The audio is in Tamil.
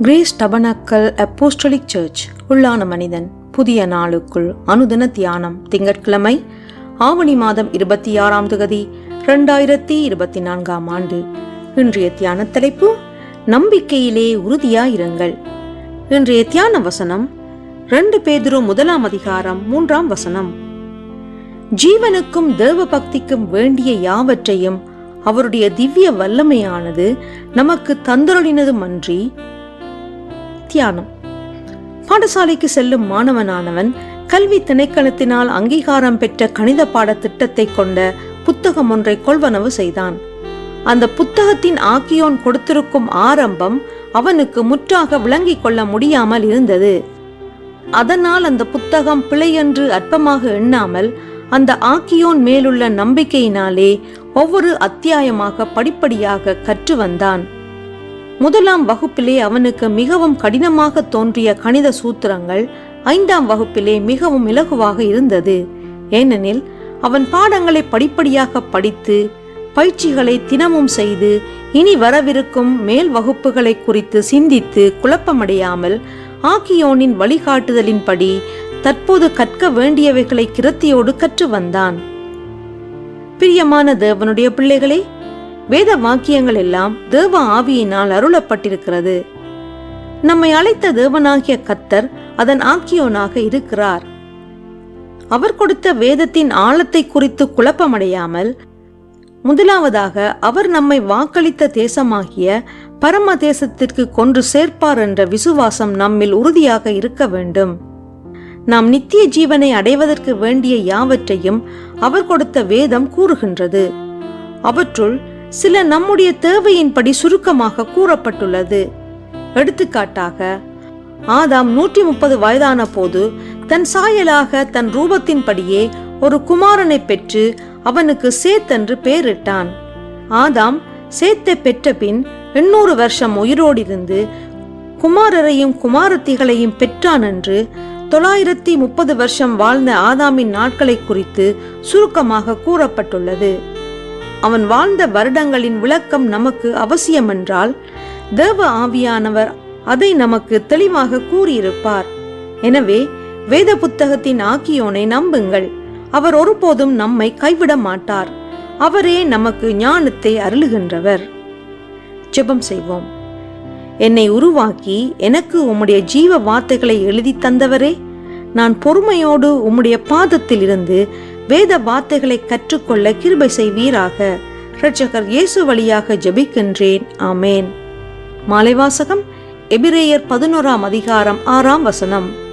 கிரேஸ் டபனக்கல் அப்போஸ்டலிக் சர்ச் உள்ளான மனிதன் புதிய நாளுக்குள் அனுதின தியானம் திங்கட்கிழமை ஆவணி மாதம் இருபத்தி ஆறாம் தொகுதி ரெண்டாயிரத்தி இருபத்தி நான்காம் ஆண்டு. இன்றைய தியான தலைப்பு நம்பிக்கையிலே உறுதியாயிருங்கள். இன்றைய தியான வசனம் ரெண்டு பேதுரு முதலாம் அதிகாரம் மூன்றாம் வசனம். ஜீவனுக்கும் தேவ பக்திக்கும் வேண்டிய யாவற்றையும் அவருடைய திவ்ய வல்லமையானது நமக்கு தந்தருளினதுமன்றி தியானம் பாடசாலைக்கு செல்லும் மாணவனானவன் கல்வி திணைக்களத்தினால் அங்கீகாரம் பெற்ற கணித பாட திட்டத்தை கொண்ட புத்தகம் ஒன்றை கொள்வனவு செய்தான். அந்த புத்தகத்தின் ஆக்கியோன் கொடுத்திருக்கும் ஆரம்பம் அவனுக்கு முற்றாக விளங்கிக் கொள்ள முடியாமல் இருந்தது. அதனால் அந்த புத்தகம் பிழையென்று அற்பமாக எண்ணாமல் அந்த ஆக்கியோன் மேலுள்ள நம்பிக்கையினாலே ஒவ்வொரு அத்தியாயமாக படிப்படியாக கற்று வந்தான். முதலாம் வகுப்பிலே அவனுக்கு மிகவும் கடினமாக தோன்றிய கணித சூத்திரங்கள் ஐந்தாம் வகுப்பிலே மிகவும் இலகுவாக இருந்தது. ஏனெனில் அவன் பாடங்களை படிப்படியாக படித்து பயிற்சிகளை தினமும் செய்து இனி வரவிருக்கும் மேல் வகுப்புகளை குறித்து சிந்தித்து குழப்பமடையாமல் ஆக்கியோனின் வழிகாட்டுதலின்படி தற்போது கற்க வேண்டியவைகளை கிருத்தியோடு கற்று வந்தான். பிரியமான தேவனுடைய பிள்ளைகளே வேத வாக்கியங்கள் எல்லாம் தேவ ஆவியினால் அருளப்பட்டிருக்கிறது. நம்மை அழைத்த தேவனாகிய கத்தர் அதன் ஆக்கியோனாக இருக்கிறார். அவர் கொடுத்த வேதத்தின் ஆழத்தை குறித்து குழப்பமடையாமல் முதலாவதாக அவர் நம்மை வாக்களித்த தேசமாகிய பரம தேசத்திற்கு கொன்று சேர்ப்பார் என்ற விசுவாசம் நம்மில் உறுதியாக இருக்க வேண்டும். நாம் நித்திய ஜீவனை அடைவதற்கு வேண்டிய யாவற்றையும் அவர் கொடுத்த வேதம் கூறுகின்றது. அவற்றுள் சில நம்முடைய தேவையின்படி சுருக்கமாக கூறப்பட்டுள்ளது. எடுத்துக்காட்டாக ஆதாம் நூற்றி முப்பது வயதான போது தன் சாயலாக தன் ரூபத்தின்படியே ஒரு குமாரனை பெற்று அவனுக்கு சேத் என்று பெயரிட்டான். ஆதாம் சேத்தை பெற்ற பின் எண்ணூறு வருஷம் உயிரோடிருந்து குமாரரையும் குமாரத்திகளையும் பெற்றான் என்று தொள்ளாயிரத்தி முப்பது வருஷம் வாழ்ந்த ஆதாமின் நாட்களை குறித்து சுருக்கமாக கூறப்பட்டுள்ளது. அவன் வாழ்ந்த வருடங்களின் விளக்கம் நமக்கு அவசியமென்றால் தேவ ஆவியானவர் அதை நமக்கு தெளிவாக கூறியிருப்பார். எனவே வேத புத்தகத்தின் ஆக்கியோனை நம்புங்கள். அவர் ஒருபோதும் நம்மை கைவிட மாட்டார். அவரே நமக்கு ஞானத்தை அருளுகின்றவர். ஜெபம் செய்வோம். என்னை உருவாக்கி எனக்கு உம்முடைய ஜீவ வார்த்தைகளை எழுதி தந்தவரே நான் பொறுமையோடு உம்முடைய பாதத்தில் இருந்து வேத வார்த்தைகளை கற்றுக்கொள்ள கிருபை செய்வீராக. இரட்சகர் இயேசு வழியாக ஜெபிக்கின்றேன். ஆமேன். மாலைவாசகம் எபிரேயர் பதினோராம் அதிகாரம் ஆறாம் வசனம்.